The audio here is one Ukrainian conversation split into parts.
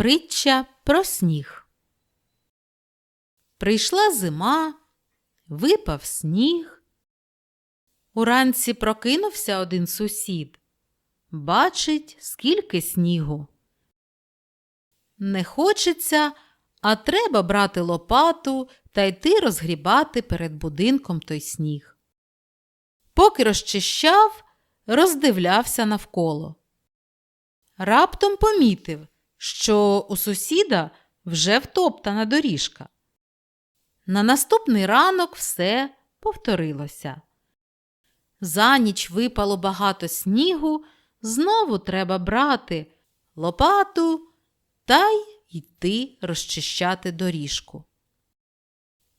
Притча про сніг. Прийшла зима, випав сніг. Уранці прокинувся один сусід. Бачить, скільки снігу. Не хочеться, а треба брати лопату та йти розгрібати перед будинком той сніг. Поки розчищав, роздивлявся навколо. Раптом помітив, що у сусіда вже втоптана доріжка. На наступний ранок все повторилося. За ніч випало багато снігу, знову треба брати лопату та й йти розчищати доріжку.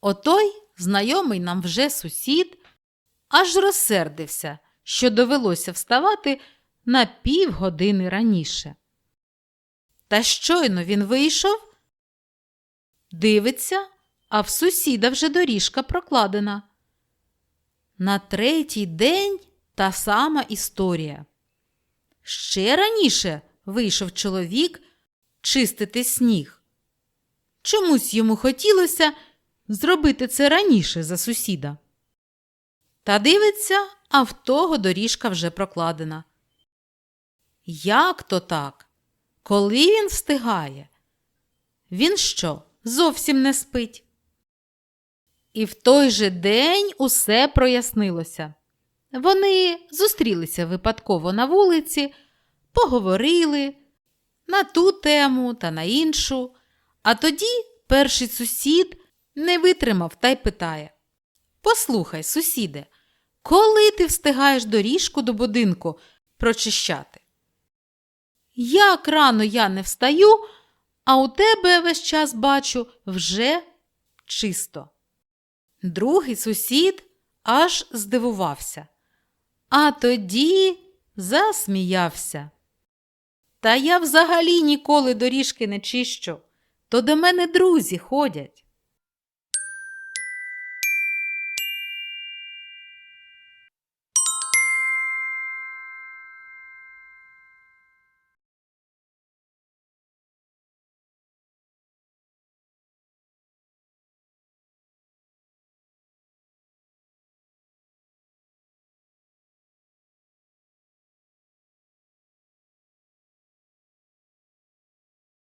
Отой знайомий нам вже сусід аж розсердився, що довелося вставати на півгодини раніше. Та щойно він вийшов, дивиться, а в сусіда вже доріжка прокладена. На третій день та сама історія. Ще раніше вийшов чоловік чистити сніг. Чомусь йому хотілося зробити це раніше за сусіда. Та дивиться, а в того доріжка вже прокладена. Як то так? Коли він встигає? Він що, зовсім не спить? І в той же день усе прояснилося. Вони зустрілися випадково на вулиці, поговорили на ту тему та на іншу, а тоді перший сусід не витримав та й питає Послухай, сусіде, коли ти встигаєш доріжку до будинку прочищати? Як рано я не встаю, а у тебе весь час бачу вже чисто. Другий сусід аж здивувався, а тоді засміявся. Та я взагалі ніколи доріжки не чищу, то до мене друзі ходять.